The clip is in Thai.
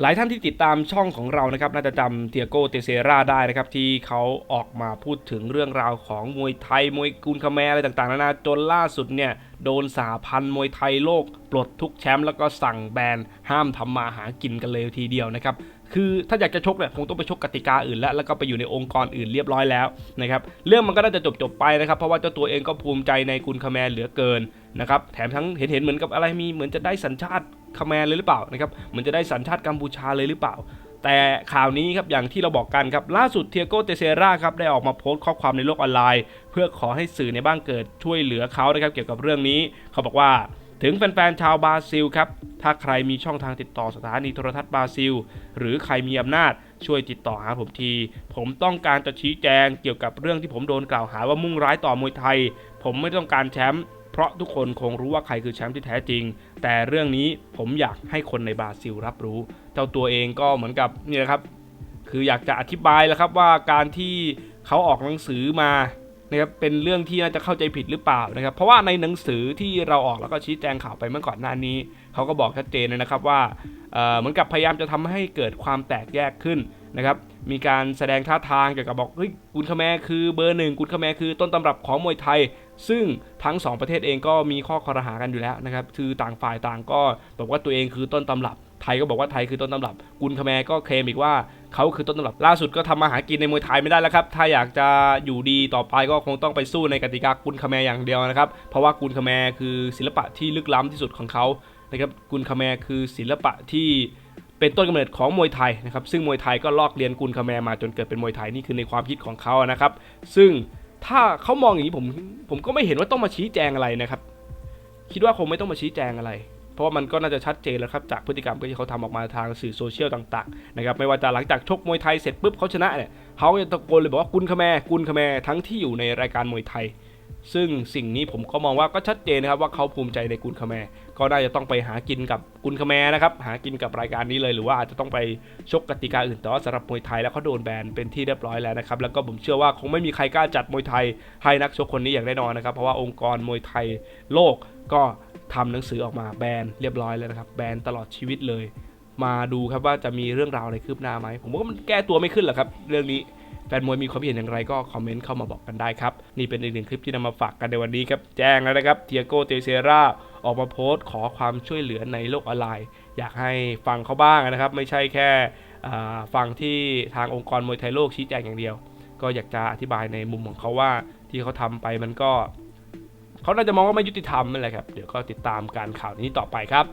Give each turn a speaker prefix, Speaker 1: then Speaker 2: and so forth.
Speaker 1: หลายท่านที่ติดตามช่องของเรานะครับน่าจะจำเตียโกเตเซราได้นะครับที่เขาออกมาพูดถึงเรื่องราวของมวยไทยมวยกุนคาแมอะไรต่างๆนานาจนล่าสุดเนี่ยโดนสาพันธ์มวยไทยโลก ปลดทุกแชมป์แล้วก็สั่งแบนห้ามทำมาหากินกันเลยทีเดียวนะครับคือถ้าอยากจะชกเนี่ยคงต้องไปชกกติกาอื่นแล้วแล้วก็ไปอยู่ในองค์กรอื่นเรียบร้อยแล้วนะครับเรื่องมันก็น่าจะจบๆไปนะครับเพราะว่าเจ้าตัวเองก็ภูมิใจในกุนคาแมเหลือเกิน นะครับแถมทั้งเห็นเห็นเหมือนกับอะไรมีเหมือนจะได้สัญชาติคาแมนเลยหรือเปล่านะครับเหมือนจะได้สัญชาติกัมพูชาเลยหรือเปล่า แต่ข่าวนี้ครับอย่างที่เราบอกกันครับล่าสุดเทียโกเตเซราครับได้ออกมาโพสต์ข้อความในโลกออนไลน์ เพื่อขอให้สื่อในบ้านเกิดช่วยเหลือเขานะครับเกี่ยวกับเรื่องนี้ เขาบอกว่าถึงแฟนๆชาวบราซิลครับ ถ้าใครมีช่องทางติดต่อสถานีโทรทัศน์บราซิล หรือใครมีอำนาจช่วยติดต่อหาผมที ผมต้องการจะชี้แจงเกี่ยวกับเรื่องที่ผมโดนกล่าวหาว่ามุ่งร้ายต่อมวยไทย ผมไม่ต้องการแชมป์ เพราะทุกคนคงรู้ว่าใครคือแชมป์ที่แท้จริง แต่เรื่องนี้ผมอยากให้คนในบราซิลรับรู้ เจ้าตัวเองก็เหมือนกับนี่แหละครับ คืออยากจะอธิบายแล้วครับว่าการที่เขาออกหนังสือมานะครับเป็นเรื่องที่น่าจะเข้าใจผิดหรือเปล่านะครับ เพราะว่าในหนังสือที่เราออกแล้วก็ชี้แจงข่าวไปเมื่อก่อนหน้านี้ เขาก็บอกชัดเจนเลยนะครับว่าเอ่อเหมือนกับพยายามจะทำให้เกิดความแตกแยกขึ้นนะครับ มีการแสดงท่าทางเกี่ยวกับบอกเฮ้ยกุนคแมคือเบอร์หนึ่งกุนคแมคือต้นตำรับของมวยไทย ซึ่งทั้งสองประเทศเองก็มีข้อคอรหากันอยู่แล้วนะครับคือต่างฝ่ายต่างก็บอกว่าตัวเองคือต้นตำรับ ไทยก็บอกว่าไทยคือต้นตำรับ กุนคแมก็เคลมอีกว่าเขาคือต้นตำรับล่าสุดก็ทำมาหากินในมวยไทยไม่ได้แล้วครับถ้าอยากจะอยู่ดีต่อไปก็คงต้องไปสู้ในกติกากุนคแมอย่างเดียวนะครับเพราะว่ากุนคแมคือศิลปะที่ลึกล้ำที่สุดของเขานะครับกุนคแมคือศิลปะที่ เป็นต้นกำเนิดของมวยไทยนะครับซึ่งมวยไทยก็ลอกเรียนกุนคาแมมาจนเกิดเป็นมวยไทยนี่คือในความคิดของเขานะครับ ซึ่งถ้าเขามองอย่างนี้ผมผมก็ไม่เห็นว่าต้องมาชี้แจงอะไรนะครับ คิดว่าคงไม่ต้องมาชี้แจงอะไร เพราะว่ามันก็น่าจะชัดเจนแล้วครับจากพฤติกรรมที่เขาทำออกมาทางสื่อโซเชียลต่างๆนะครับไม่ว่าจะหลังจากชกมวยไทยเสร็จปุ๊บเขาชนะเนี่ยเขาจะตะโกนเลยบอกว่ากุนคาแมกุนคาแมทั้งที่อยู่ในรายการมวยไทย ซึ่งสิ่งนี้ผมก็มองว่าก็ชัดเจนนะครับว่าเขาภูมิใจในกุนคาแมก็น่าจะต้องไปหากินกับกุนคาแมนะครับหากินกับรายการนี้เลยหรือว่าอาจจะต้องไปชกกติกาอื่นแต่ว่าสำหรับมวยไทยแล้วเขาโดนแบนเป็นที่เรียบร้อยแล้วนะครับแล้วก็ผมเชื่อว่าคงไม่มีใครกล้าจัดมวยไทยให้นักชกคนนี้อย่างแน่นอนนะครับเพราะว่าองค์กรมวยไทยโลกก็ทำหนังสือออกมาแบนเรียบร้อยแล้วนะครับแบนตลอดชีวิตเลย มาดูครับว่าจะมีเรื่องราวอะไรคืบหน้าไหมผมว่ามันแก้ตัวไม่ขึ้นหรอกครับเรื่องนี้ แฟนมวยมีความเห็นอย่างไรก็คอมเมนต์เข้ามาบอกกันได้ครับ นี่เป็นอีกหนึ่งคลิปที่นำมาฝากกันในวันนี้ครับ แจ้งแล้วนะครับเทียโกเตเซราออกมาโพสต์ขอความช่วยเหลือในโลกออนไลน์ อยากให้ฟังเขาบ้างนะครับ ไม่ใช่แค่ฟังที่ทางองค์กรมวยไทยโลกชี้แจงอย่างเดียว ก็อยากจะอธิบายในมุมของเขาว่าที่เขาทำไปมันก็เขาน่าจะมองว่าไม่ยุติธรรมนั่นแหละครับ เดี๋ยวก็ติดตามการข่าวนี้ต่อไปครับ